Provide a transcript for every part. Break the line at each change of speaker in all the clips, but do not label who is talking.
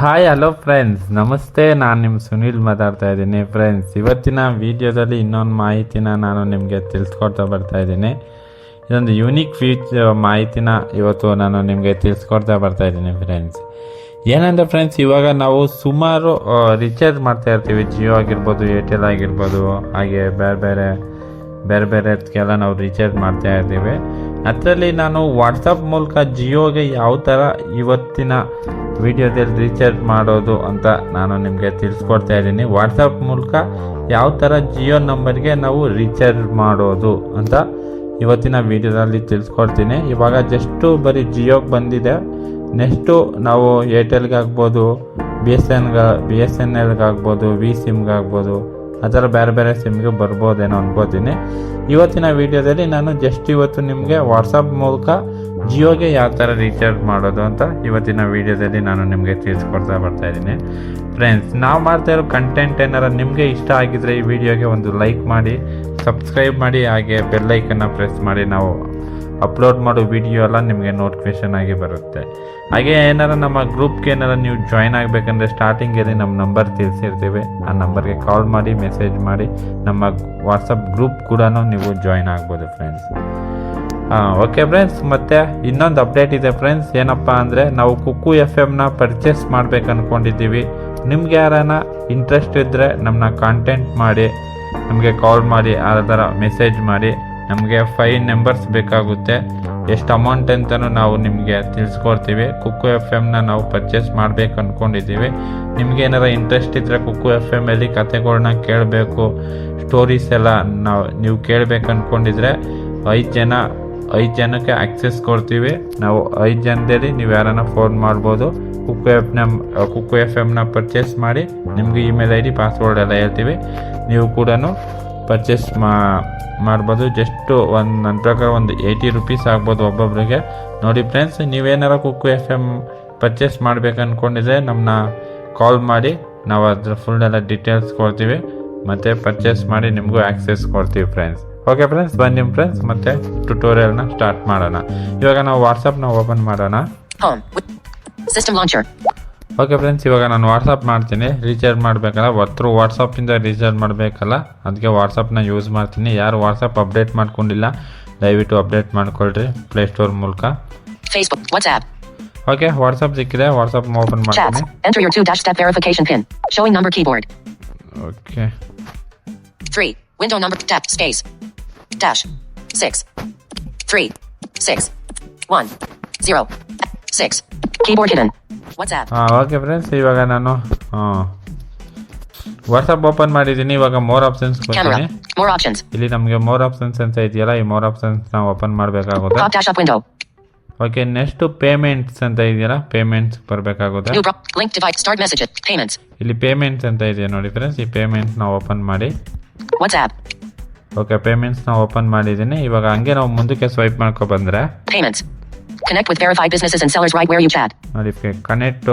Hi hello friends ನಮಸ್ತೆ ನಾನು ನಿಮ್ಮ ಸುನೀಲ್ ಮಾತಾಡ್ತಾ ಇದ್ದೀನಿ. ಫ್ರೆಂಡ್ಸ್ ಇವತ್ತಿನ ವಿಡಿಯೋದಲ್ಲಿ ಇನ್ನೊಂದು ಮಾಹಿತಿನ ನಾನು ನಿಮಗೆ ತಿಳಿಸ್ಕೊಡ್ತಾ ಬರ್ತಾ ಇದ್ದೀನಿ. ಇದೊಂದು ಯೂನಿಕ್ ಫೀಚ್ ಮಾಹಿತಿನ ಇವತ್ತು ನಾನು ನಿಮಗೆ ತಿಳಿಸ್ಕೊಡ್ತಾ ಬರ್ತಾ ಇದ್ದೀನಿ ಫ್ರೆಂಡ್ಸ್ ಏನಂದರೆ ಫ್ರೆಂಡ್ಸ್ ಇವಾಗ ನಾವು ಸುಮಾರು ರಿಚಾರ್ಜ್ ಮಾಡ್ತಾ ಇರ್ತೀವಿ. ಜಿಯೋ ಆಗಿರ್ಬೋದು ಏರ್ಟೆಲ್ ಆಗಿರ್ಬೋದು, ಹಾಗೆ ಬೇರೆ ಬೇರೆ ಬೇರೆ ಬೇರೆದಕ್ಕೆಲ್ಲ ನಾವು ರೀಚಾರ್ಜ್ ಮಾಡ್ತಾ ಇರ್ತೀವಿ. ಅದರಲ್ಲಿ ನಾನು ವಾಟ್ಸಪ್ ಮೂಲಕ ಜಿಯೋಗೆ ಯಾವ ಥರ ಇವತ್ತಿನ ವಿಡಿಯೋದಲ್ಲಿ ರೀಚಾರ್ಜ್ ಮಾಡೋದು ಅಂತ ನಾನು ನಿಮಗೆ ತಿಳಿಸ್ಕೊಡ್ತಾ ಇದ್ದೀನಿ. ವಾಟ್ಸಪ್ ಮೂಲಕ ಯಾವ ಥರ ಜಿಯೋ ನಂಬರ್ಗೆ ನಾವು ರೀಚಾರ್ಜ್ ಮಾಡೋದು ಅಂತ ಇವತ್ತಿನ ವಿಡಿಯೋದಲ್ಲಿ ತಿಳಿಸ್ಕೊಡ್ತೀನಿ. ಇವಾಗ ಜಸ್ಟು ಬರೀ ಜಿಯೋಗೆ ಬಂದಿದೆ. ನೆಕ್ಸ್ಟು ನಾವು ಏರ್ಟೆಲ್ಗಾಗ್ಬೋದು ಬಿ ಎಸ್ ಎನ್ಗೆ ಬಿ ಎಸ್ ಎನ್ ಎಲ್ಗಾಗ್ಬೋದು ವಿ ಸಿಮ್ಗೆ ಆಗ್ಬೋದು ಥರ ಬೇರೆ ಬೇರೆ ಸಿಮ್ಗೆ ಬರ್ಬೋದೇನೋ ಅನ್ಕೋತೀನಿ. ಇವತ್ತಿನ ವಿಡಿಯೋದಲ್ಲಿ ನಾನು ಜಸ್ಟ್ ಇವತ್ತು ನಿಮಗೆ ವಾಟ್ಸಪ್ ಮೂಲಕ ಜಿಯೋಗೆ ಯಾವ ಥರ ರೀಚಾರ್ಜ್ ಮಾಡೋದು ಅಂತ ಇವತ್ತಿನ ವಿಡಿಯೋದಲ್ಲಿ ನಾನು ನಿಮಗೆ ತಿಳಿಸ್ಕೊಡ್ತಾ ಬರ್ತಾ ಇದ್ದೀನಿ. ಫ್ರೆಂಡ್ಸ್ ನಾವು ಮಾಡ್ತಾ ಇರೋ ಕಂಟೆಂಟ್ ಏನಾರ ನಿಮಗೆ ಇಷ್ಟ ಆಗಿದ್ರೆ ಈ ವಿಡಿಯೋಗೆ ಒಂದು ಲೈಕ್ ಮಾಡಿ ಸಬ್ಸ್ಕ್ರೈಬ್ ಮಾಡಿ, ಹಾಗೆ ಬೆಲ್ಲೈಕನ್ನು ಪ್ರೆಸ್ ಮಾಡಿ ನಾವು ಅಪ್ಲೋಡ್ ಮಾಡೋ ವಿಡಿಯೋ ಎಲ್ಲ ನಿಮಗೆ ನೋಟಿಫಿಕೇಶನ್ ಆಗಿ ಬರುತ್ತೆ. ಹಾಗೆ ಏನಾರ ನಮ್ಮ ಗ್ರೂಪ್ಗೆ ಏನಾರ ನೀವು ಜಾಯ್ನ್ ಆಗಬೇಕಂದ್ರೆ ಸ್ಟಾರ್ಟಿಂಗಲ್ಲಿ ನಮ್ಮ ನಂಬರ್ ತಿಳಿಸಿರ್ತೀವಿ. ಆ ನಂಬರ್ಗೆ ಕಾಲ್ ಮಾಡಿ ಮೆಸೇಜ್ ಮಾಡಿ, ನಮ್ಮ ವಾಟ್ಸಪ್ ಗ್ರೂಪ್ ಕೂಡ ನೀವು ಜಾಯ್ನ್ ಆಗ್ಬೋದು ಫ್ರೆಂಡ್ಸ್ ಓಕೆ ಫ್ರೆಂಡ್ಸ್ ಮತ್ತು ಇನ್ನೊಂದು ಅಪ್ಡೇಟ್ ಇದೆ ಫ್ರೆಂಡ್ಸ್ ಏನಪ್ಪ ಅಂದರೆ ನಾವು ಕುಕ್ಕು ಎಫ್ ಎಮ್ನ ಪರ್ಚೇಸ್ ಮಾಡ್ಬೇಕು ಅಂದ್ಕೊಂಡಿದ್ದೀವಿ ನಿಮ್ಗೆ ಯಾರಾನ ಇಂಟ್ರೆಸ್ಟ್ ಇದ್ದರೆ ನಮ್ಮನ್ನ ಕಾಂಟ್ಯಾಕ್ಟ್ ಮಾಡಿ, ನಮಗೆ ಕಾಲ್ ಮಾಡಿ, ಆ ಥರ ಮೆಸೇಜ್ ಮಾಡಿ ನಮಗೆ ಫೈವ್ ನಂಬರ್ಸ್ ಬೇಕಾಗುತ್ತೆ. ಎಷ್ಟು ಅಮೌಂಟ್ ಅಂತಲೂ ನಾವು ನಿಮಗೆ ತಿಳಿಸ್ಕೊಡ್ತೀವಿ. ಕುಕ್ಕು ಎಫ್ ಎಮ್ನ ನಾವು ಪರ್ಚೇಸ್ ಮಾಡಬೇಕು ಅಂದ್ಕೊಂಡಿದ್ದೀವಿ ನಿಮ್ಗೆ ಏನಾರ ಇಂಟ್ರೆಸ್ಟ್ ಇದ್ದರೆ ಕುಕ್ಕು ಎಫ್ ಎಮ್ಮಲ್ಲಿ ಕತೆಗಳನ್ನ ಕೇಳಬೇಕು ಸ್ಟೋರೀಸ್ ಎಲ್ಲ ನಾವು ನೀವು ಕೇಳಬೇಕು ಅಂದ್ಕೊಂಡಿದ್ರೆ ಐದು ಜನ, ಐದು ಜನಕ್ಕೆ ಆಕ್ಸೆಸ್ ಕೊಡ್ತೀವಿ. ನಾವು ಐದು ಜನದಲ್ಲಿ ನೀವು ಯಾರನ್ನ ಫೋನ್ ಮಾಡ್ಬೋದು ಕುಕ್ಕು ಎಫ್ನ ಕುಕ್ಕು ಎಫ್ ಎಮ್ನ ಪರ್ಚೇಸ್ ಮಾಡಿ ನಿಮಗೆ ಇಮೇಲ್ ಐ ಡಿ ಪಾಸ್ವರ್ಡ್ ಎಲ್ಲ ಹೇಳ್ತೀವಿ. ನೀವು ಕೂಡ ಪರ್ಚೇಸ್ ಮಾ, ಮಾಡ್ಬೋದು. ಜಸ್ಟು ಒಂದು ನನ್ನ ಪ್ರಕಾರ ಒಂದು ಏಯ್ಟಿ ರುಪೀಸ್ ಆಗ್ಬೋದು ಒಬ್ಬೊಬ್ಬರಿಗೆ ನೋಡಿ ಫ್ರೆಂಡ್ಸ್ ನೀವೇನಾರ ಕುಕ್ಕು ಎಫ್ ಎಂ ಪರ್ಚೇಸ್ ಮಾಡ್ಬೇಕು ಅಂದ್ಕೊಂಡಿದ್ರೆ ನಮ್ಮನ್ನ ಕಾಲ್ ಮಾಡಿ. ನಾವು ಅದ್ರ ಫುಲ್ ಎಲ್ಲ ಡೀಟೇಲ್ಸ್ ಕೊಡ್ತೀವಿ. ಮತ್ತು ಪರ್ಚೇಸ್ ಮಾಡಿ ನಿಮಗೂ ಆ್ಯಕ್ಸೆಸ್ ಕೊಡ್ತೀವಿ ಫ್ರೆಂಡ್ಸ್ ಓಕೆ ಫ್ರೆಂಡ್ಸ್ ಬನ್ನಿ ಫ್ರೆಂಡ್ಸ್ ಮತ್ತೆ ಟ್ಯುಟೋರಿಯಲ್ನ ಸ್ಟಾರ್ಟ್ ಮಾಡೋಣ. ಇವಾಗ ನಾವು ವಾಟ್ಸಪ್ನ ಓಪನ್ ಮಾಡೋಣ. ಓಕೆ ಫ್ರೆಂಡ್ಸ್ ಇವಾಗ ನಾನು ವಾಟ್ಸ್ಆ್ಯಪ್ ಮಾಡ್ತೀನಿ. ರೀಚಾರ್ಜ್ ಮಾಡಬೇಕಲ್ಲ? ವ ಥ್ರೂ ವಾಟ್ಸ್ಆ್ಯಪ್ಪಿಂದ ರೀಚಾರ್ಜ್ ಮಾಡಬೇಕಲ್ಲ? ಅದ್ಕೆ ವಾಟ್ಸಪ್ನ ಯೂಸ್ ಮಾಡ್ತೀನಿ. ಯಾರು ವಾಟ್ಸ್ಆ್ಯಪ್ ಅಪ್ಡೇಟ್ ಮಾಡ್ಕೊಂಡಿಲ್ಲ ದಯವಿಟ್ಟು ಅಪ್ಡೇಟ್ ಮಾಡ್ಕೊಳ್ರಿ ಪ್ಲೇ ಸ್ಟೋರ್ ಮೂಲಕ.
ಫೇಸ್ಬುಕ್ ಆ್ಯಪ್
ಓಕೆ ವಾಟ್ಸಾಪ್ ಸಿಕ್ಕಿದೆ. ವಾಟ್ಸ್ಆ್ಯಪ್ ಓಪನ್
ಮಾಡೋಣ
ಓಕೆ
ಫ್ರೀ ವಿನ್ ದವಿ ನಂಬರ್ ಟ್ಯಾಪ್ ಸ್ಕೇಸ್ ಟ್ಯಾಶ್ six three six one six
ಹಾಂ ಓಕೆ ಫ್ರೆಂಡ್ಸ್ ಇವಾಗ ನಾನು ಹಾಂ. ವಾಟ್ಸಪ್ ಓಪನ್ ಮಾಡಿದ್ದೀನಿ ಇವಾಗ ಮೋರ್ ಆಪ್ಷನ್ಸ್
ಕೊಡ್ತೀನಿ.
ಬರ್ತೀನಿ ಇಲ್ಲಿ ನಮಗೆ ಮೋರ್ ಆಪ್ಷನ್ಸ್ ಅಂತ ಇದೆಯಲ್ಲ ಈ ಮೋರ್ ಆಪ್ಷನ್ಸ್ ನಾವು ಓಪನ್ ಮಾಡಬೇಕಾಗುತ್ತೆ. ಓಕೆ ನೆಕ್ಸ್ಟ್ ಪೇಮೆಂಟ್ಸ್ ಅಂತ ಇದೆಯಲ್ಲ ಪೇಮೆಂಟ್ಸ್ ಬರಬೇಕಾಗುತ್ತೆ. ಇಲ್ಲಿ ಪೇಮೆಂಟ್ಸ್ ಅಂತ ಇದೆ ನೋಡಿ ಫ್ರೆಂಡ್ಸ್ ಈ ಪೇಮೆಂಟ್ಸ್ನ ಓಪನ್ ಮಾಡಿ.
ಓಕೆ
ಓಕೆ ನಾವು ಓಪನ್ ಮಾಡಿದ್ದೀನಿ. ಇವಾಗ ಹಂಗೆ ನಾವು ಮುಂದಕ್ಕೆ ಸ್ವೈಪ್ ಮಾಡ್ಕೊ ಬಂದ್ರೆ.
connect with verified businesses and sellers right where you chat.
ಅಲ್ಲಿ ಫೇ ಕನೆಕ್ಟ್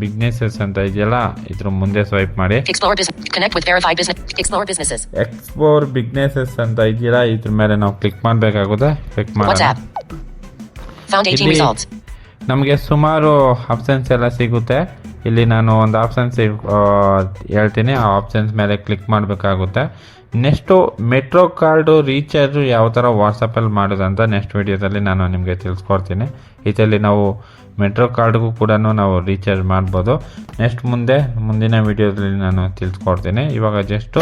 ಬಿಸಿನೆಸ್ಸ್ ಅಂತ ಇದೆಯಲ್ಲ ಇದರ ಮುಂದೆ ಸ್ವೈಪ್ ಮಾಡಿ.
Explore business connect with verified business explore business
explore business ಅಂತ ಇದೆಯಲ್ಲ ಇದರ ಮೇಲೆ ನಾವು ಕ್ಲಿಕ್ ಮಾಡಬೇಕಾಗುತ್ತೆ. ಕ್ಲಿಕ್
ಮಾಡಿ
ಫೌಂಡ್
ರಿಸಲ್ಟ್ಸ್
ನಮಗೆ ಸುಮಾರು ಆಪ್ಷನ್ಸ್ ಎಲ್ಲ ಸಿಗುತ್ತೆ. ಇಲ್ಲಿ ನಾನು ಒಂದು ಆಪ್ಷನ್ಸ್ ಹೇಳ್ತೀನಿ. ಆ ಆಪ್ಷನ್ಸ್ ಮೇಲೆ ಕ್ಲಿಕ್ ಮಾಡಬೇಕಾಗುತ್ತೆ. ನೆಕ್ಸ್ಟು ಮೆಟ್ರೋ ಕಾರ್ಡು ರೀಚಾರ್ಜು ಯಾವ ಥರ ವಾಟ್ಸಪ್ಪಲ್ಲಿ ಮಾಡೋದಂತ ನೆಕ್ಸ್ಟ್ ವಿಡಿಯೋದಲ್ಲಿ ನಾನು ನಿಮಗೆ ತಿಳಿಸ್ಕೊಡ್ತೀನಿ ಇದರಲ್ಲಿ ನಾವು ಮೆಟ್ರೋ ಕಾರ್ಡ್ಗೂ ಕೂಡ ನಾವು ರೀಚಾರ್ಜ್ ಮಾಡ್ಬೋದು ನೆಕ್ಸ್ಟ್ ಮುಂದೆ, ಮುಂದಿನ ವಿಡಿಯೋದಲ್ಲಿ ನಾನು ತಿಳಿಸ್ಕೊಡ್ತೀನಿ ಇವಾಗ ಜಸ್ಟು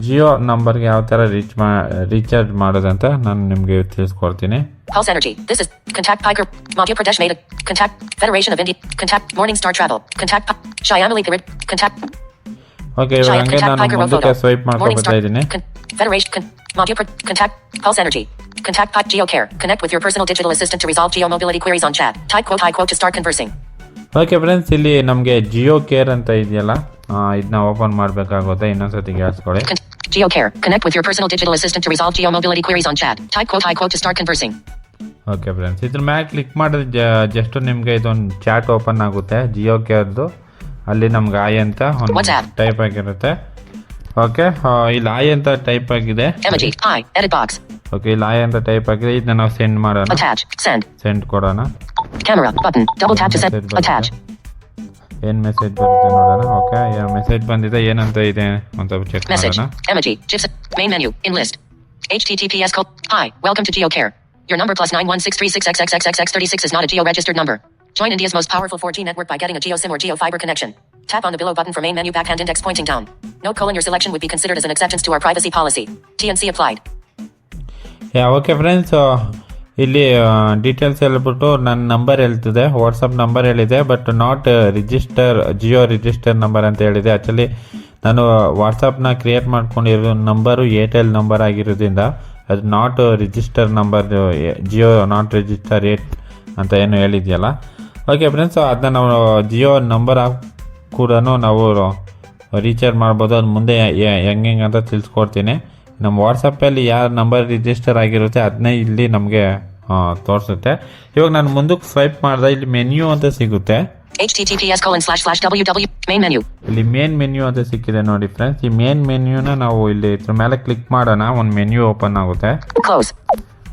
ಜಿಯೋ ನಂಬರ್ಗೆ ಯಾವ ಥರ ರೀಚ್ ಮಾ ರೀಚಾರ್ಜ್ ಮಾಡೋದಂತ ನಾನು ನಿಮಗೆ ತಿಳಿಸ್ಕೊಡ್ತೀನಿ
Pulse Energy. This is Contact Piker. Madhya Pradesh made Contact Federation of India. Contact Morning Travel. Contact Shyamali. Contact
okay ಇವಾಗ
care connect with your personal digital on chat type hi quote to start
okay friends ಇಲ್ಲಿ ನಮಗೆ Jio care ಅಂತ ಇದೆಯಲ್ಲ? ಇದನ್ನ open ಮಾಡಬೇಕಾಗುತ್ತೆ ಇನ್ನೊಂದ್ಸತಿ ಗ್ಯಾಸ್ಕೊಳ್ಳಿ
Jio care connect with on chat type quote hi quote to start
okay friends ಇದ್ರ ಮ್ಯಾಗ್ click ಮಾಡಿದ್ರೆ ಜಸ್ಟ್ ನಿಮಗೆ ಇದೊಂದು ಚಾಟ್ ಓಪನ್ ಆಗುತ್ತೆ ಜಿಯೋ ಕೇರ್ದು ಅಲ್ಲಿ ನಮ್ಗೆ ಆಯ್ ಅಂತ ಒಂದು
WhatsApp.
ಟೈಪ್ ಆಗಿರುತ್ತೆ ಓಕೆ ಇಲ್ಲಿ ಆಯ್ ಅಂತ ಟೈಪ್ ಆಗಿದೆ
Emoji. I. Edit box.
Okay ಇಲ್ಲಿ ಆಯ್ ಅಂತ ಟೈಪ್ ಆಗಿದೆ ಇದನ್ನ ನಾವು ಸೆಂಡ್ ಮಾಡೋಣ
Attach. Send.
ಸೆಂಡ್ ಕೊಡೋಣ
Camera. Button. Double tap to send.
Message ಬರುತ್ತೆ.
Attach.
ಏನು ಮೆಸೇಜ್ ಬರುತ್ತೆ ನೋಡೋಣ ಓಕೆ ಮೆಸೇಜ್ ಬಂದಿದೆ ಏನಂತ ಇದೆ ಅಂತ ಚೆಕ್
Message.
ಮಾಡೋಣ
Emoji. GIFs. Main menu. In list. HTTPS code. Hi. Welcome to GeoCare. Your number plus 91636XXXXX36 is not a geo registered number. Join India's most powerful 4G network by getting a GeoSIM or GeoFiber connection. Tap on the below button for main menu backhand index pointing down. Note colon your selection would be considered as an acceptance to our privacy policy. TNC applied.
Yeah, yeah okay friends ಇಲ್ಲಿ details ಹೇಳ್ಬಿಟ್ಟು ನನ್ನ number ಹೇಳ್ತಿದೆ WhatsApp number ಹೇಳಿದೆ but not register Jio register number ಅಂತ ಹೇಳಿದೆ actually ನಾನು ವಾಟ್ಸಪ್ನ create ಮಾಡ್ಕೊಂಡಿರೋ ನಂಬರು ಏರ್ಟೆಲ್ ನಂಬರ್ ಆಗಿರೋದ್ರಿಂದ ಅದು not register number Jio not register eight ಅಂತ ಏನು ಹೇಳಿದೆಯಲ್ಲ ಓಕೆ ಫ್ರೆಂಡ್ಸ್ ಅದನ್ನ ನಾವು ಜಿಯೋ ನಂಬರ್ ಕೂಡ ನಾವು ರೀಚಾರ್ಜ್ ಮಾಡ್ಬೋದು. ಅದು ಮುಂದೆ ಹೆಂಗೆ ಹೆಂಗೆ ಅಂತ ತಿಳಿಸ್ಕೊಡ್ತೀನಿ. ನಮ್ಮ ವಾಟ್ಸಪ್ಪಲ್ಲಿ ಯಾರ ನಂಬರ್ ರಿಜಿಸ್ಟರ್ ಆಗಿರುತ್ತೆ ಅದನ್ನೇ ಇಲ್ಲಿ ನಮಗೆ ತೋರಿಸುತ್ತೆ. ಇವಾಗ ನಾನು ಮುಂದಕ್ಕೆ ಸ್ವೈಪ್ ಮಾಡಿದೆ ಇಲ್ಲಿ ಮೆನ್ಯೂ ಅಂತ ಸಿಗುತ್ತೆ. ಇಲ್ಲಿ ಮೇನ್ ಮೆನ್ಯೂ ಅಂತ ಸಿಕ್ಕಿದೆ ನೋಡಿ ಫ್ರೆಂಡ್ಸ್ ಈ ಮೇನ್ ಮೆನ್ಯೂನ ನಾವು ಇಲ್ಲಿ ಇದ್ರ ಮೇಲೆ ಕ್ಲಿಕ್ ಮಾಡೋಣ ಒಂದು ಮೆನ್ಯೂ ಓಪನ್ ಆಗುತ್ತೆ.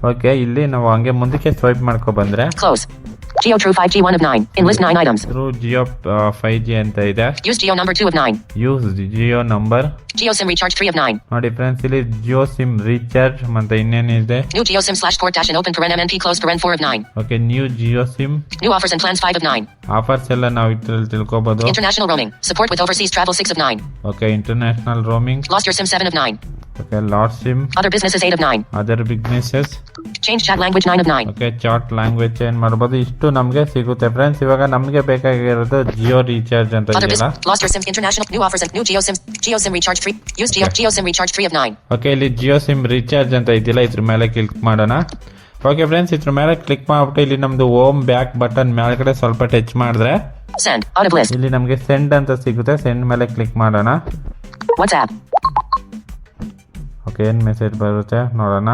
ಓಕೆ ಇಲ್ಲಿ ನಾವು ಹಂಗೆ ಮುಂದಕ್ಕೆ ಸ್ವೈಪ್ ಮಾಡ್ಕೊ ಬಂದ್ರೆ.
Geo True 5G 1 of 9. In list 9 items.
Through Jio five G ಅಂತ ಇದೆ
Use Geo number 2 of 9.
Use Jio number
Geo SIM recharge 3 of 9.
ನೋಡಿ ಫ್ರೆಂಡ್ಸ್ ಇಲ್ಲಿ ಜಿಯೋ ಸಿಮ್ ರೀಚಾರ್ಜ್ ಮತ್ತೆ ಇನ್ನೇನಿದೆ
New Geo SIM slash port dash and open paren MNP close paren 4 of 9.
Okay new Jio SIM
New offers and plans 5 of 9.
Offers ಎಲ್ಲ ನಾವು ಇದ್ರಲ್ಲಿ ತಿಳ್ಕೊಬೋದು
International roaming. Support with overseas travel 6 of 9.
Okay international roaming
Lost your SIM 7 of 9.
Okay lost SIM
Other businesses 8 of 9.
Other businesses
Change chat language 9 of 9.
Okay chat language change ಮಾಡ್ಬೋದು? ಇಷ್ಟು ನಮಗೆ ಸಿಗುತ್ತೆ friends ಇವಾಗ ನಮಗೆ ಬೇಕಾಗಿರೋದು Jio recharge ಅಂತ ಇದೆಯಲ್ಲ?
Last SIM international new offers and new Jio SIM Jio SIM recharge SIM recharge 3. Use Geo, Geo SIM recharge 3 of 9.
Okay ಇಲ್ಲಿ ಜಿಯೋ ಸಿಮ್ ರೀಚಾರ್ಜ್ ಅಂತ ಇದೆಯಲ್ಲ ಇದ್ರ ಮೇಲೆ ಕ್ಲಿಕ್ ಮಾಡೋಣ. ಓಕೆ ಫ್ರೆಂಡ್ಸ್ ಇದ್ರ ಮೇಲೆ ಕ್ಲಿಕ್ ಮಾಡ್ಬಿಟ್ಟು ಇಲ್ಲಿ ನಮ್ದು ಓಮ್ ಬ್ಯಾಕ್ ಬಟನ್ ಮೇಲ್ಗಡೆ ಸ್ವಲ್ಪ ಟಚ್ ಮಾಡಿದ್ರೆ. ಇಲ್ಲಿ ನಮಗೆ ಸೆಂಡ್ ಅಂತ ಸಿಗುತ್ತೆ. ಸೆಂಡ್ ಮೇಲೆ ಕ್ಲಿಕ್ ಮಾಡೋಣ. ಓಕೆ ಏನು ಮೆಸೇಜ್ ಬರುತ್ತೆ? ನೋಡೋಣ.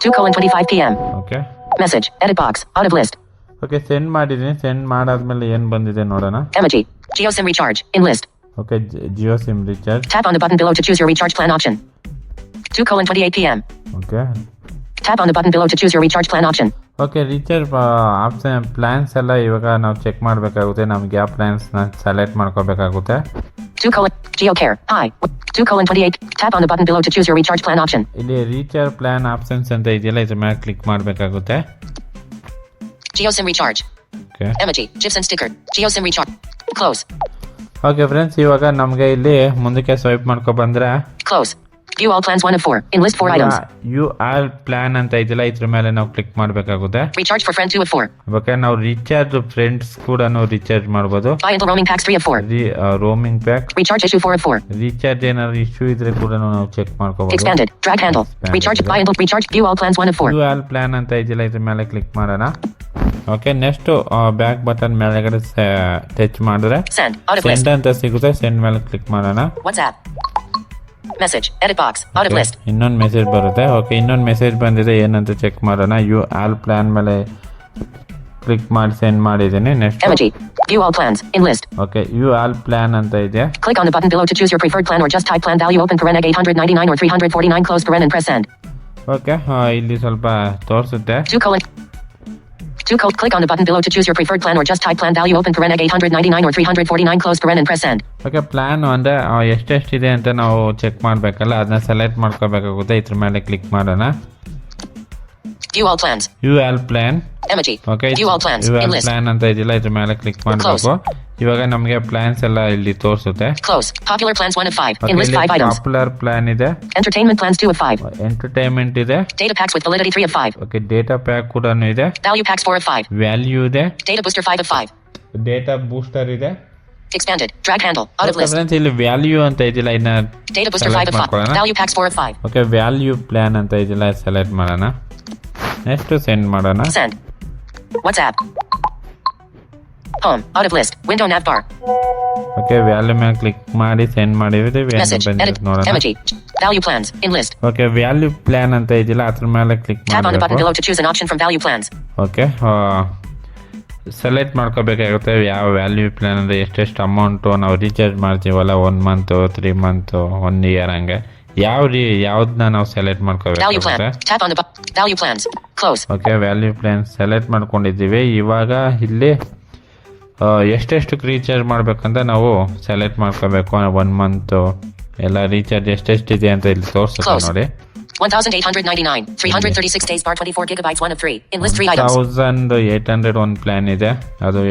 2 colon 25 p.m.
Okay
Message. Edit box. Out of list.
Okay send ಮಾಡಿದ್ದೀನಿ ಸೆಂಡ್ ಮಾಡಾದ್ಮೇಲೆ ಏನು ಬಂದಿದೆ ನೋಡೋಣ
Emoji. Geo SIM recharge. In list.
Okay Jio SIM recharge
Tap on the button below to choose your recharge plan option. 2 colon 28 p.m.
Okay
Tap on the button below to choose your recharge plan option.
Okay recharge option plans ಎಲ್ಲ ಇವಾಗ ನಾವು check ಮಾಡಬೇಕಾಗುತ್ತೆ ನಮ್ಗೆ ಯಾವ ಪ್ಲ್ಯಾನ್ಸ್ನ select ಮಾಡ್ಕೋಬೇಕಾಗುತ್ತೆ
2 colon. Geo Care. I. 2 colon 28. Tap on the button below to choose your recharge plan option.
ಇಲ್ಲಿ recharge plan options ಅಂತ ಇದೆಯಲ್ಲ ಇದ್ರ ಮೇಲೆ ಕ್ಲಿಕ್ ಮಾಡಬೇಕಾಗುತ್ತೆ
Emoji. GIFs and sticker. Geo SIM recharge. Close.
Okay friends ಇವಾಗ ನಮಗೆ ಇಲ್ಲಿ ಮುಂದಕ್ಕೆ ಸ್ವೈಪ್ ಮಾಡ್ಕೊ ಬಂದ್ರೆ
Close. View all plans one of four. Enlist items.
You all plan and title ಇದ್ರ ಮೇಲೆ ನಾವು ಕ್ಲಿಕ್ ಮಾಡಬೇಕಾಗುತ್ತೆ.
ರೀಚಾರ್ಜ್
ಫಾರ್ ನಾವು ರೀಚಾರ್ಜ್ ಫ್ರೆಂಡ್ಸ್ ಕೂಡ ನಾವು ರೀಚಾರ್ಜ್
ಮಾಡಬಹುದು by roaming pack 3 of recharge issue 4
recharge ಏನಾದ್ರು ಇಶ್ಯೂ ಇದ್ರೆ ಕೂಡ ನಾವು ಚೆಕ್ ಮಾಡ್ಕೋಬಹುದು ಎಕ್ಸ್ಪ್ಯಾಂಡೆಡ್ ಡ್ರ್ಯಾಗ್ ಹ್ಯಾಂಡಲ್ ಅಂತ ಇದಿಲ್ಲ ವ್ಯೂ ಇದ್ರ ಮೇಲೆ ಕ್ಲಿಕ್ ಮಾಡೋಣ. ಓಕೆ ನೆಕ್ಸ್ಟ್ ಬ್ಯಾಕ್ ಬಟನ್ ಮೇಲೆಗಡೆ ಟಚ್ ಮಾಡಿದ್ರೆ ಸೆಂಡ್ ಅಂತ ಸಿಗುತ್ತೆ ಸೆಂಡ್ ಮೇಲೆ ಕ್ಲಿಕ್ ಮಾಡೋಣ.
Message. Edit box. Out of list.
ಇನ್ನೊಂದು ಮೆಸೇಜ್ ಬರುತ್ತೆ ಓಕೆ ಇನ್ನೊಂದು ಮೆಸೇಜ್ ಬಂದಿದೆ ಏನಂತ ಚೆಕ್ ಮಾಡೋಣ ಯು ಆಲ್ ಪ್ಲಾನ್ ಮೇಲೆ ಕ್ಲಿಕ್ ಮಾಡಿ ಸೆಂಡ್ ಮಾಡಿದ್ದೀನಿ next
Emoji. View all plans. In list.
Okay view all plan ಅಂತ ಇದೆ
Click on the button below to choose your preferred plan or just type plan value open paren egg 899 or 349 close paren and press send.
Okay ಇಲ್ಲಿ ಸ್ವಲ್ಪ ತೋರಿಸುತ್ತೆ
2 colon. 2 colon. Click on the button below to choose your preferred plan or just type plan value open paren egg 899 or 349 close paren and press send.
Okay plan ಅಂದರೆ ಎಷ್ಟೆಷ್ಟಿದೆ ಅಂತ ನಾವು check ಮಾಡಬೇಕಲ್ಲ ಅದನ್ನ select ಮಾಡ್ಕೋಬೇಕಾಗುತ್ತೆ ಇದ್ರ ಮೇಲೆ ಕ್ಲಿಕ್ ಮಾಡೋಣ
View all plans.
View all plan
Emoji.
Okay
View all plans.
View
In
all
list.
Plan ಅಂತ ಇದೆಯಲ್ಲ ಇದ್ರ ಮೇಲೆ ಕ್ಲಿಕ್ ಮಾಡಬೇಕು ಇವಾಗ ನಮಗೆ ಪ್ಲಾನ್ಸ್ ಎಲ್ಲ ಇಲ್ಲಿ ತೋರಿಸುತ್ತೆ
Close. Popular plans 1 of 5.
Okay
In list 5 items.
Popular plan ಇದೆ
Entertainment plans 2 of 5.
ಎಂಟರ್ಟೈನ್ಮೆಂಟ್ ಇದೆ
Data packs with validity 3 of 5.
Okay data pack ಕೂಡ ಇದೆ
Value packs 4 of 5.
ವ್ಯಾಲ್ಯೂ ಇದೆ
Data booster 5 of 5.
Data booster ಇದೆ
Expanded. Drag handle. Out of list.
Friends ಇಲ್ಲಿ value ಅಂತ ಇದೆಯಲ್ಲ ಇನ್ನ
Data booster
Select
5 of 5.
ಮಾಡ್ಕೊಳ್ಳೋಣ.
Value packs 4 of 5.
Okay value plan ಅಂತ ಇದೆಯಲ್ಲ ಸೆಲೆಕ್ಟ್ ಮಾಡೋಣ ನೆಕ್ಸ್ಟ್ ಸೆಂಡ್ ಮಾಡೋಣ
Send. WhatsApp. Home. Out of list. Window nav bar.
Okay value ಮೇಲೆ ಕ್ಲಿಕ್ ಮಾಡಿ ಸೆಂಡ್ ಮಾಡಿದ್ರೆ ವ್ಯಾಲ್ಯೂ
Message. Edit.
ಬಂದಿರುತ್ತೆ ನೋಡೋಣ
Emoji. Value plans. In list.
Okay value plan ಅಂತ ಇದೆಯಲ್ಲ ಅದ್ರ ಮೇಲೆ click
Tap on the button
ಮಾಡಬೇಕು
below to choose an option from value plans.
Okay select ಮಾಡ್ಕೋಬೇಕಾಗುತ್ತೆ ಯಾವ ವ್ಯಾಲ್ಯೂ ಪ್ಲಾನ್ ಅಂದರೆ ಎಷ್ಟೆಷ್ಟು ಅಮೌಂಟು ನಾವು ರೀಚಾರ್ಜ್ ಮಾಡ್ತೀವಲ್ಲ one month three month one year ಹಂಗೆ ಯಾವ ರೀ ಯಾವ್ದನ್ನ ನಾವು
select. Okay value
plan select ಮಾಡ್ಕೊಂಡಿದ್ದೀವಿ ಇವಾಗ ಇಲ್ಲಿ ಎಷ್ಟೆಷ್ಟು ರೀಚಾರ್ಜ್ ಮಾಡ್ಬೇಕಂತ ನಾವು ಸೆಲೆಕ್ಟ್ ಮಾಡ್ಕೋಬೇಕು ಒನ್ ಮಂತು ಎಲ್ಲ ರೀಚಾರ್ಜ್ ಎಷ್ಟೆಷ್ಟಿದೆ ಅಂತ ಇಲ್ಲಿ ತೋರಿಸುತ್ತೆ. ನೋಡಿ
1,899. 336 days bar 24 gigabytes 1 of 3. In list 3 items.
Thousand eight hundred ಒಂದು ಪ್ಲ್ಯಾನ್ ಇದೆ ಅದು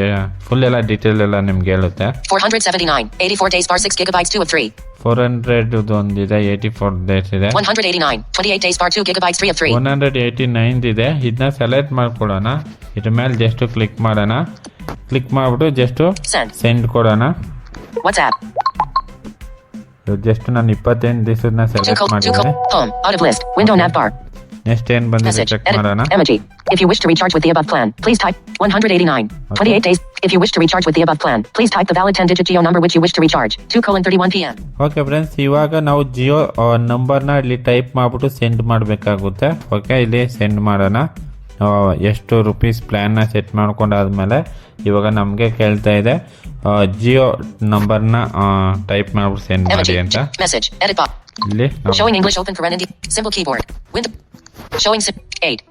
ಫುಲ್ ಎಲ್ಲ ಡೀಟೇಲ್ ಎಲ್ಲ ನಿಮ್ಗೆ ಹೇಳುತ್ತೆ
479. 84 days bar 6 gigabytes 2 of 3.
Four hundred ಒಂದಿದೆ ಏಯ್ಟಿ ಫೋರ್ ಡೇಸ್ ಇದೆ
189. 28 days bar 2 gigabytes 3 of 3.
One hundred eighty nine ಇದೆ. ಇದನ್ನ ಸೆಲೆಕ್ಟ್ ಮಾಡ್ಕೊಡೋಣ. ಇದ್ರ ಮೇಲೆ ಜಸ್ಟ್ ಕ್ಲಿಕ್ ಮಾಡೋಣ. ಕ್ಲಿಕ್ ಮಾಡಿಬಿಟ್ಟು ಜಸ್ಟ್ ಸೆಂಡ್ ಕೊಡೋಣ. ಜಸ್ಟ್ ನಾನು ಇಪ್ಪತ್ತೆಂಟು ದಿವಸದನ್ನ ಸೆಲೆಕ್ಟ್
col-
ನೆಕ್ಸ್ಟ್ ಏನ್ ಬಂದಿದೆ ಚೆಕ್ ಮಾಡೋಣ?
Emoji if you wish to recharge with the above plan please type 189 28 days if you wish to recharge with the above plan please type the valid 10 digit Jio number which you wish to recharge. 231 pm
okay friends ಇವಾಗ ನಾವು ಜಿಯೋ ನಂಬರ್ನ ಇಲ್ಲಿ type ಮಾಡ್ಬಿಟ್ಟು send ಮಾಡಬೇಕಾಗುತ್ತೆ. Okay ಇಲ್ಲಿ send ಮಾಡೋಣ. ಎಷ್ಟು ರುಪೀಸ್ನ set ಮಾಡ್ಕೊಂಡಾದ್ಮೇಲೆ ಇವಾಗ ನಮಗೆ ಕೇಳ್ತಾ ಇದೆ. ಜಿಯೋ ನಂಬರ್ನ ಟೈಪ್ ಮಾಡ್ಬಿಟ್ಟು ಸೆಂಡ್ ಮಾಡಿ ಅಂತ.
Showing si- 8.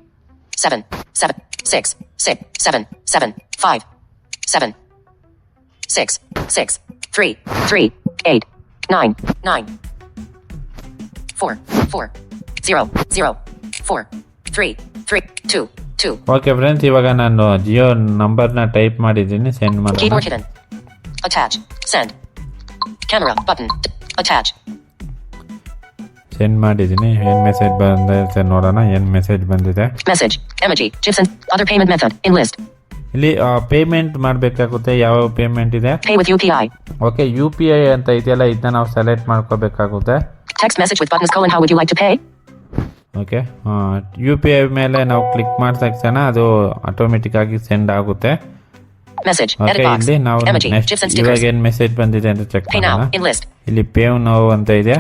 7. 7. 6. 6. 7. 7. 5. 7. 6. 6. 3. 3. 8. 9. 9. 4. 4. 0. 0. 4. 3. 3. 2. 2.
ಓಕೆ ಫ್ರೆಂಡ್ಸ್ ಇವಾಗ ನಾನು ಜಿಯೋ ನಂಬರ್ನ ಟೈಪ್ ಮಾಡಿದ್ದೀನಿ ಸೆಂಡ್ ಮಾಡೋಣ
Keyboard hidden. Attach. Send. Camera button. Attach.
Send ಮಾಡಿದೀನಿ? ಏನು ಮೆಸೇಜ್ ಬಂದಿದೆ ನೋಡೋಣ. ಏನು ಮೆಸೇಜ್ ಬಂದಿದೆ?
Message emoji ಚಿಪ್ಸನ್ other payment method in list
ಇಲ್ಲಿ ಪೇಮೆಂಟ್ ಮಾಡಬೇಕಾಗುತ್ತೆ. ಯಾವ ಪೇಮೆಂಟ್ ಇದೆ? ಓಕೆ ಯು ಪಿ ಐ ಅಂತ ಇದೆಯಲ್ಲ ಇದನ್ನ ನಾವು ಸೆಲೆಕ್ಟ್ ಮಾಡ್ಕೋಬೇಕಾಗುತ್ತೆ. ಓಕೆ ಯು ಪಿ ಐ ಮೇಲೆ ನಾವು ಕ್ಲಿಕ್ ಮಾಡಿದ ತಕ್ಷಣ ಅದು ಆಟೋಮೆಟಿಕ್ ಆಗಿ ಸೆಂಡ್ ಆಗುತ್ತೆ.
ಮೆಸೇಜ್
ಇಲ್ಲಿ ನಾವು ಇವಾಗ ಏನ್ ಮೆಸೇಜ್ ಬಂದಿದೆ ಅಂತ ಚೆಕ್ ಮಾಡೋಣ. ಇಲ್ಲಿ ಪೇ ನೋ ಅಂತ ಇದೆ.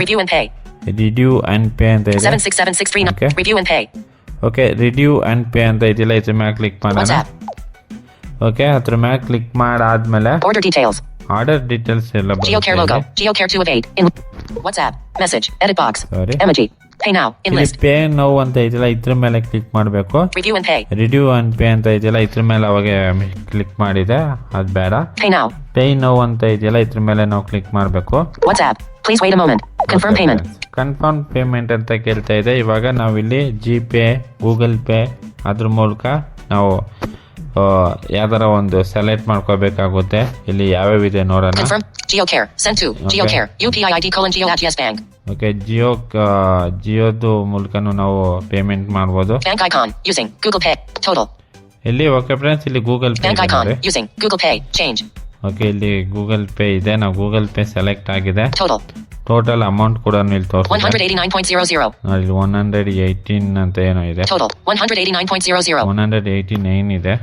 ರಿಡ್ಯೂ ಅಂಡ್ ಪೇ ಅಂತ ಇದೆ
Seven six seven six three nine.
Okay.
Review and pay.
Okay review and pay ಅಂತ ಇದೆಯಲ್ಲ ಇದ್ರ ಮೇಲೆ ಕ್ಲಿಕ್ ಮಾಡೋಣ
WhatsApp.
ಓಕೆ ಅದ್ರ ಮೇಲೆ ಕ್ಲಿಕ್ ಮಾಡಾದ್ಮೇಲೆ
Order details.
ಆರ್ಡರ್ ಡೀಟೇಲ್ಸ್ ಎಲ್ಲ
GeoCare logo. GeoCare two of eight. In WhatsApp. Message. Edit box.
Sorry.
Emoji. Pay now. In
ಇಲ್ಲಿ
list.
ಪೇ ನೋವು ಅಂತ ಇದೆಯಲ್ಲ ಇದ್ರ ಮೇಲೆ ಕ್ಲಿಕ್ ಮಾಡಬೇಕು
Review and pay.
Review and pay ಅಂತ ಇದೆಯಲ್ಲ ಇದ್ರ ಮೇಲೆ ಅವಾಗ ಕ್ಲಿಕ್ ಮಾಡಿದೆ ಅದು ಬೇಡ
Pay now.
ಪೇ ನೋವು ಅಂತ ಇದೆಯಲ್ಲ ಇದ್ರ ಮೇಲೆ ನಾವು ಕ್ಲಿಕ್ ಮಾಡಬೇಕು
WhatsApp. Please wait a moment. Confirm payment.
Confirm payment ಅಂತ ಕೇಳ್ತಾ ಇದೆ ಇವಾಗ ನಾವಿಲ್ಲಿ ಜಿ ಪೇ ಗೂಗಲ್ ಪೇ ಅದ್ರ ಮೂಲಕ ನಾವು ಯಾವ್ದಾರ ಒಂದು ಸೆಲೆಕ್ಟ್ ಮಾಡ್ಕೋಬೇಕಾಗುತ್ತೆ ಇಲ್ಲಿ ಯಾವ್ಯಾವ ಇದೆ ನೋಡೋಣ
Confirm. GeoCare. Send to.
Okay.
GeoCare. UPI ID colon Geo at Yes Bank.
Okay Jio ಜಿಯೋದು ಮೂಲಕನೂ ನಾವು ಪೇಮೆಂಟ್ ಮಾಡ್ಬೋದು
Bank icon. Using Google Pay. Total.
ಇಲ್ಲಿ ಓಕೆ ಫ್ರೆಂಡ್ಸ್ ಇಲ್ಲಿ
Google
Pay
using Google Pay, ನೋಡಿ
ಓಕೆ ಇಲ್ಲಿ ಗೂಗಲ್ ಪೇ ಇದೆ ನಾವು Google pay select ಆಗಿದೆ ಟೋಟಲ್ ಅಮೌಂಟ್ ಕೂಡ ಇಲ್ಲಿ ತೋರಿಸಿದೆ
189.00.
ನೋಡಿ, ಇಲ್ಲಿ ಒನ್ ಹಂಡ್ರೆಡ್ ಏಯ್ಟೀನ್ ಅಂತ ಏನೋ ಇದೆ
Total. 189.00.
One hundred eighty nine ಇದೆ.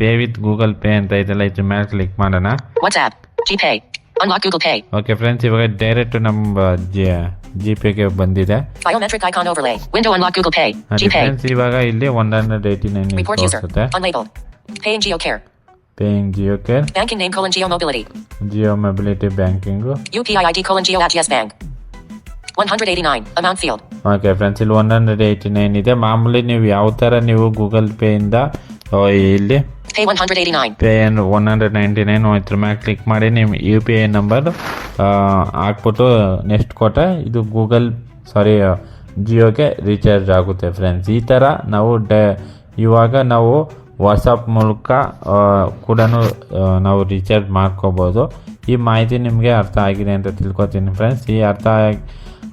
ಪೇ ವಿತ್ ಗೂಗಲ್ ಪೇ ಅಂತ ಇದೆಲ್ಲ ಇದ್ರ ಮೇಲೆ ಕ್ಲಿಕ್ ಮಾಡೋಣ
WhatsApp. GPay. Unlock Google Pay.
Okay friends ಇವಾಗ ಡೈರೆಕ್ಟ್ ನಮ್ಮ ಜಿ ಪೇ ಪೇಗೆ ಬಂದಿದೆ. ಫ್ರೆಂಡ್ಸ್ ಇವಾಗ ಇಲ್ಲಿ ಒನ್ ಹಂಡ್ರೆಡ್ ಏಯ್ಟಿ ನೈನ್. ತೋರಿಸುತ್ತೆ
Paying GeoCare. Banking name colon Geo Mobility.
Geo mobility banking
UPI ID colon Geo at Yes Bank. 189. Amount field.
Okay friends ಇಲ್ಲಿ one hundred eighty nine ಇದೆ ಮಾಮೂಲಿ ನೀವು ಯಾವ ಥರ ನೀವು ಗೂಗಲ್ ಪೇಯಿಂದ ಇಲ್ಲಿ
Pay 189.
Pay one hundred ninety nine ಇದ್ರ ಮ್ಯಾಗ ಕ್ಲಿಕ್ ಮಾಡಿ ನಿಮ್ಮ ಯು ಪಿ ಐ ನಂಬರ್ ಹಾಕ್ಬಿಟ್ಟು ನೆಕ್ಸ್ಟ್ ಕೊಟ್ಟೆ ಇದು ಗೂಗಲ್ ಸಾರಿ ಜಿಯೋಗೆ ರೀಚಾರ್ಜ್ ಆಗುತ್ತೆ ಫ್ರೆಂಡ್ಸ್ ಈ ಥರ ನಾವು ಡ ಇವಾಗ ನಾವು ವಾಟ್ಸಪ್ ಮೂಲಕ ಕೂಡ ನಾವು ರೀಚಾರ್ಜ್ ಮಾಡ್ಕೋಬೋದು. ಈ ಮಾಹಿತಿ ನಿಮಗೆ ಅರ್ಥ ಆಗಿದೆ ಅಂತ ತಿಳ್ಕೊತೀನಿ ಫ್ರೆಂಡ್ಸ್ ಈ ಅರ್ಥ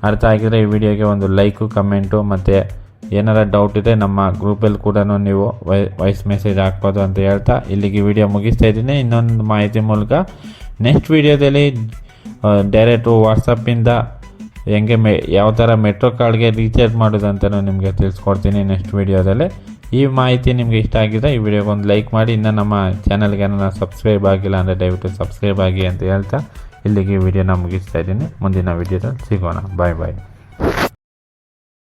ಅರ್ಥ ಆಗಿದ್ರೆ ಈ ವಿಡಿಯೋಗೆ ಒಂದು ಲೈಕು ಕಮೆಂಟು ಮತ್ತು ಏನಾರ ಡೌಟ್ ಇದೆ ನಮ್ಮ ಗ್ರೂಪಲ್ಲಿ ಕೂಡ ನೀವು ವೈ ವಾಯ್ಸ್ ಮೆಸೇಜ್ ಹಾಕ್ಬೋದು ಅಂತ ಹೇಳ್ತಾ ಇಲ್ಲಿಗೆ ವಿಡಿಯೋ ಮುಗಿಸ್ತಾ ಇದ್ದೀನಿ. ಇನ್ನೊಂದು ಮಾಹಿತಿ ಮೂಲಕ ನೆಕ್ಸ್ಟ್ ವಿಡಿಯೋದಲ್ಲಿ ಡೈರೆಕ್ಟು ವಾಟ್ಸಪ್ಪಿಂದ ಹೆಂಗೆ ಮೆ ಯಾವ ಥರ ಮೆಟ್ರೋ ಕಾರ್ಡ್ಗೆ ರೀಚಾರ್ಜ್ ಮಾಡೋದು ಅಂತಲೂ ನಿಮಗೆ ತಿಳಿಸ್ಕೊಡ್ತೀನಿ ನೆಕ್ಸ್ಟ್ ವಿಡಿಯೋದಲ್ಲಿ ಈ ಮಾಹಿತಿ ನಿಮಗೆ ಇಷ್ಟ ಆಗಿದ್ರೆ ಈ ವಿಡಿಯೋಗೆ ಒಂದು ಲೈಕ್ ಮಾಡಿ. ಇನ್ನು ನಮ್ಮ ಚಾನಲ್ಗೆ ಏನಾರ ಸಬ್ಸ್ಕ್ರೈಬ್ ಆಗಿಲ್ಲ ಅಂದರೆ ದಯವಿಟ್ಟು ಸಬ್ಸ್ಕ್ರೈಬ್ ಆಗಿ ಅಂತ ಹೇಳ್ತಾ. ಇಲ್ಲಿಗೆ ವಿಡಿಯೋನ ಮುಗಿಸ್ತಾ ಇದ್ದೀನಿ. ಮುಂದಿನ ವಿಡಿಯೋದಲ್ಲಿ ಸಿಗೋಣ. ಬಾಯ್ ಬಾಯ್